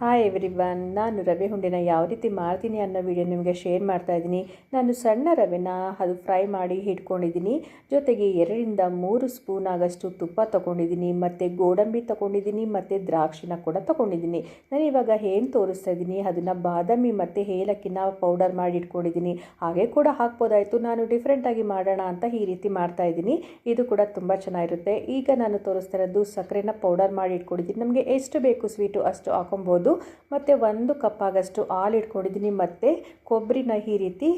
Hi every ನಾನು ರವೆ ಹುಂಡಿನ ಯಾವ ರೀತಿ ಮಾಡ್ತೀನಿ ಅನ್ನೋ ವಿಡಿಯೋ ನಿಮಗೆ ಶೇರ್ ಮಾಡ್ತಾ ಇದ್ದೀನಿ. ನಾನು ಸಣ್ಣ ರವೆನ ಅದು ಫ್ರೈ ಮಾಡಿ ಇಟ್ಕೊಂಡಿದ್ದೀನಿ. ಜೊತೆಗೆ ಎರಡರಿಂದ ಮೂರು ಸ್ಪೂನ್ ಆಗಷ್ಟು ತುಪ್ಪ ತೊಗೊಂಡಿದ್ದೀನಿ, ಮತ್ತು ಗೋಡಂಬಿ ತೊಗೊಂಡಿದ್ದೀನಿ, ಮತ್ತು ದ್ರಾಕ್ಷಿನ ಕೂಡ ತೊಗೊಂಡಿದ್ದೀನಿ. ನಾನು ಇವಾಗ ಏನು ತೋರಿಸ್ತಾ ಇದ್ದೀನಿ, ಅದನ್ನು ಬಾದಾಮಿ ಮತ್ತು ಏಲಕ್ಕಿನ ಪೌಡರ್ ಮಾಡಿ ಇಟ್ಕೊಂಡಿದ್ದೀನಿ. ಹಾಗೆ ಕೂಡ ಹಾಕ್ಬೋದಾಯಿತು. ನಾನು ಡಿಫ್ರೆಂಟಾಗಿ ಮಾಡೋಣ ಅಂತ ಈ ರೀತಿ ಮಾಡ್ತಾ ಇದ್ದೀನಿ. ಇದು ಕೂಡ ತುಂಬ ಚೆನ್ನಾಗಿರುತ್ತೆ. ಈಗ ನಾನು ತೋರಿಸ್ತಾ ಇರೋದು ಸಕ್ಕರೆನ ಪೌಡರ್ ಮಾಡಿ ಇಟ್ಕೊಂಡಿದ್ದೀನಿ. ನಮಗೆ ಎಷ್ಟು ಬೇಕು ಸ್ವೀಟು ಅಷ್ಟು ಹಾಕೊಬೋದು ಮತ್ತು ಒಂದು ಕಪ್ ಆಗಷ್ಟು ಹಾಲು ಇಟ್ಕೊಂಡಿದ್ದೀನಿ ಮತ್ತು ಕೊಬ್ಬರಿನ ಈ ರೀತಿ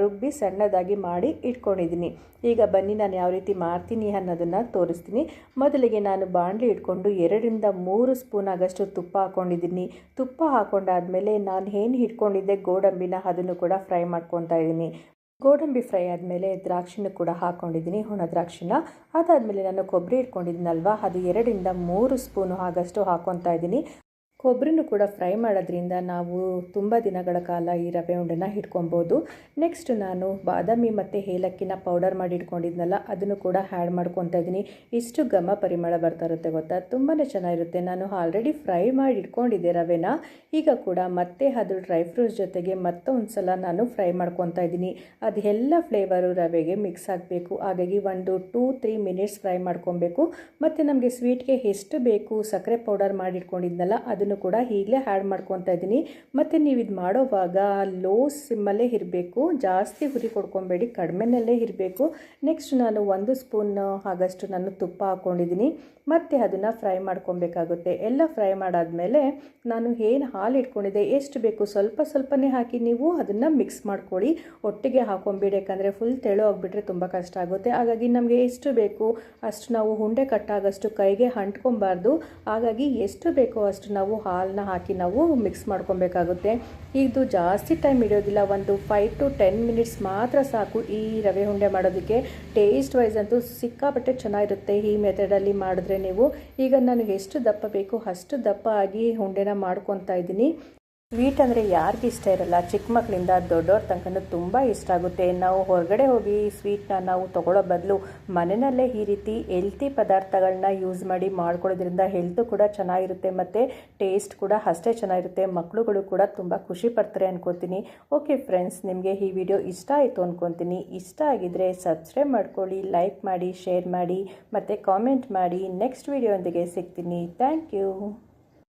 ರುಬ್ಬಿ ಸಣ್ಣದಾಗಿ ಮಾಡಿ ಇಟ್ಕೊಂಡಿದ್ದೀನಿ. ಈಗ ಬನ್ನಿ, ನಾನು ಯಾವ ರೀತಿ ಮಾಡ್ತೀನಿ ಅನ್ನೋದನ್ನು ತೋರಿಸ್ತೀನಿ. ಮೊದಲಿಗೆ ನಾನು ಬಾಣಲಿ ಇಟ್ಕೊಂಡು ಎರಡರಿಂದ ಮೂರು ಸ್ಪೂನ್ ಆಗಷ್ಟು ತುಪ್ಪ ಹಾಕ್ಕೊಂಡಿದ್ದೀನಿ ತುಪ್ಪ ಹಾಕೊಂಡಾದ್ಮೇಲೆ ನಾನು ಏನು ಇಟ್ಕೊಂಡಿದ್ದೆ, ಗೋಡಂಬಿನ ಅದನ್ನು ಕೂಡ ಫ್ರೈ ಮಾಡ್ಕೊತಾ ಇದ್ದೀನಿ. ಗೋಡಂಬಿ ಫ್ರೈ ಆದಮೇಲೆ ದ್ರಾಕ್ಷಿನೂ ಕೂಡ ಹಾಕ್ಕೊಂಡಿದ್ದೀನಿ ಒಣ ದ್ರಾಕ್ಷಿನ. ಅದಾದಮೇಲೆ ನಾನು ಕೊಬ್ಬರಿ ಇಟ್ಕೊಂಡಿದ್ದೀನಲ್ವ, ಅದು ಎರಡರಿಂದ ಮೂರು ಸ್ಪೂನು ಆಗಷ್ಟು ಹಾಕ್ಕೊತಾ ಇದ್ದೀನಿ. ಕೊಬ್ಬರಿನೂ ಕೂಡ ಫ್ರೈ ಮಾಡೋದ್ರಿಂದ ನಾವು ತುಂಬ ದಿನಗಳ ಕಾಲ ಈ ರವೆ ಉಂಡೆನ ಹಿಡ್ಕೊಬೋದು. ನೆಕ್ಸ್ಟ್ ನಾನು ಬಾದಾಮಿ ಮತ್ತು ಏಲಕ್ಕಿನ ಪೌಡರ್ ಮಾಡಿ ಇಟ್ಕೊಂಡಿದ್ನಲ್ಲ ಅದನ್ನು ಕೂಡ ಆ್ಯಡ್ ಮಾಡ್ಕೊತಾ ಇದ್ದೀನಿ. ಇಷ್ಟು ಘಮ ಪರಿಮಳ ಬರ್ತಾ ಇರುತ್ತೆ ಗೊತ್ತಾ? ತುಂಬಾ ಚೆನ್ನಾಗಿರುತ್ತೆ. ನಾನು ಆಲ್ರೆಡಿ ಫ್ರೈ ಮಾಡಿ ಇಟ್ಕೊಂಡಿದ್ದೆ ರವೆನ. ಈಗ ಕೂಡ ಮತ್ತೆ ಅದು ಡ್ರೈ ಫ್ರೂಟ್ಸ್ ಜೊತೆಗೆ ಮತ್ತೊಂದು ಸಲ ನಾನು ಫ್ರೈ ಮಾಡ್ಕೊತಾ ಇದ್ದೀನಿ. ಅದೆಲ್ಲ ಫ್ಲೇವರು ರವೆಗೆ ಮಿಕ್ಸ್ ಆಗಬೇಕು. ಹಾಗಾಗಿ ಒಂದು ಟೂ ತ್ರೀ ಮಿನಿಟ್ಸ್ ಫ್ರೈ ಮಾಡ್ಕೊಬೇಕು. ಮತ್ತು ನಮಗೆ ಸ್ವೀಟ್ಗೆ ಎಷ್ಟು ಬೇಕು ಸಕ್ಕರೆ ಪೌಡರ್ ಮಾಡಿ ಇಟ್ಕೊಂಡಿದ್ನಲ್ಲ ಅದನ್ನು ಕೂಡ ಈಗಲೇ ಆ್ಯಡ್ ಮಾಡ್ಕೊತಾ ಇದ್ದೀನಿ. ಮತ್ತು ನೀವು ಇದು ಮಾಡೋವಾಗ ಲೋ ಸಿಮ್ಮಲ್ಲೇ ಇರಬೇಕು. ಜಾಸ್ತಿ ಹುರಿ ಕೊಡ್ಕೊಬೇಡಿ. ಕಡಿಮೆನಲ್ಲೇ ಇರಬೇಕು. ನೆಕ್ಸ್ಟ್ ನಾನು ಒಂದು ಸ್ಪೂನ್ ಆಗಷ್ಟು ನಾನು ತುಪ್ಪ ಹಾಕ್ಕೊಂಡಿದ್ದೀನಿ ಮತ್ತು ಅದನ್ನು ಫ್ರೈ ಮಾಡ್ಕೊಬೇಕಾಗುತ್ತೆ. ಎಲ್ಲ ಫ್ರೈ ಮಾಡಾದಮೇಲೆ ನಾನು ಏನು ಹಾಲು ಇಟ್ಕೊಂಡಿದ್ದೆ, ಎಷ್ಟು ಬೇಕು ಸ್ವಲ್ಪ ಸ್ವಲ್ಪನೇ ಹಾಕಿ ನೀವು ಅದನ್ನು ಮಿಕ್ಸ್ ಮಾಡ್ಕೊಳ್ಳಿ. ಒಟ್ಟಿಗೆ ಹಾಕೊಂಬಿಡಿ. ಯಾಕಂದರೆ ಫುಲ್ ತೆಳು ಆಗಿಬಿಟ್ರೆ ತುಂಬ ಕಷ್ಟ ಆಗುತ್ತೆ. ಹಾಗಾಗಿ ನಮಗೆ ಎಷ್ಟು ಬೇಕು ಅಷ್ಟು ನಾವು ಉಂಡೆ ಕಟ್ಟಾಗಷ್ಟು ಕೈಗೆ ಅಂಟ್ಕೊಬಾರ್ದು ಹಾಗಾಗಿ ಎಷ್ಟು ಬೇಕೋ ಅಷ್ಟು ನಾವು ಹಾಲನ್ನ ಹಾಕಿ ನಾವು ಮಿಕ್ಸ್ ಮಾಡ್ಕೊಬೇಕಾಗುತ್ತೆ. ಇದು ಜಾಸ್ತಿ ಟೈಮ್ ಇಡೋದಿಲ್ಲ ಒಂದು ಫೈವ್ ಟು ಟೆನ್ ಮಿನಿಟ್ಸ್ ಮಾತ್ರ ಸಾಕು ಈ ರವೆ ಉಂಡೆ ಮಾಡೋದಕ್ಕೆ. ಟೇಸ್ಟ್ ವೈಸ್ ಅಂತೂ ಸಿಕ್ಕಾಪಟ್ಟೆ ಚೆನ್ನಾಗಿರುತ್ತೆ ಈ ಮೆಥಡಲ್ಲಿ ಮಾಡಿದ್ರೆ ನೀವು. ಈಗ ನನಗೆ ಎಷ್ಟು ದಪ್ಪ ಬೇಕು ಅಷ್ಟು ದಪ್ಪ ಆಗಿ ಉಂಡೆನ ಮಾಡ್ಕೊತಾ ಇದ್ದೀನಿ. ಸ್ವೀಟ್ ಅಂದರೆ ಯಾರಿಗೂ ಇಷ್ಟ ಇರಲ್ಲ. ಚಿಕ್ಕ ಮಕ್ಕಳಿಂದ ದೊಡ್ಡವ್ರ ತನಕ ತುಂಬ ಇಷ್ಟ ಆಗುತ್ತೆ. ನಾವು ಹೊರಗಡೆ ಹೋಗಿ ಸ್ವೀಟ್ನ ನಾವು ತೊಗೊಳ್ಳೋ ಬದಲು ಮನೆಯಲ್ಲೇ ಈ ರೀತಿ ಹೆಲ್ತಿ ಪದಾರ್ಥಗಳನ್ನ ಯೂಸ್ ಮಾಡಿ ಮಾಡ್ಕೊಳ್ಳೋದ್ರಿಂದ ಹೆಲ್ತು ಕೂಡ ಚೆನ್ನಾಗಿರುತ್ತೆ ಮತ್ತು ಟೇಸ್ಟ್ ಕೂಡ ಅಷ್ಟೇ ಚೆನ್ನಾಗಿರುತ್ತೆ. ಮಕ್ಕಳುಗಳು ಕೂಡ ತುಂಬ ಖುಷಿ ಪಡ್ತಾರೆ ಅನ್ಕೋತೀನಿ. ಓಕೆ ಫ್ರೆಂಡ್ಸ್ ನಿಮಗೆ ಈ ವಿಡಿಯೋ ಇಷ್ಟ ಆಯಿತು ಅಂದ್ಕೊತೀನಿ ಇಷ್ಟ ಆಗಿದ್ದರೆ ಸಬ್ಸ್ಕ್ರೈಬ್ ಮಾಡ್ಕೊಳ್ಳಿ ಲೈಕ್ ಮಾಡಿ ಶೇರ್ ಮಾಡಿ, ಮತ್ತು ಕಾಮೆಂಟ್ ಮಾಡಿ. ನೆಕ್ಸ್ಟ್ ವಿಡಿಯೋಂದಿಗೆ ಸಿಗ್ತೀನಿ. Thank you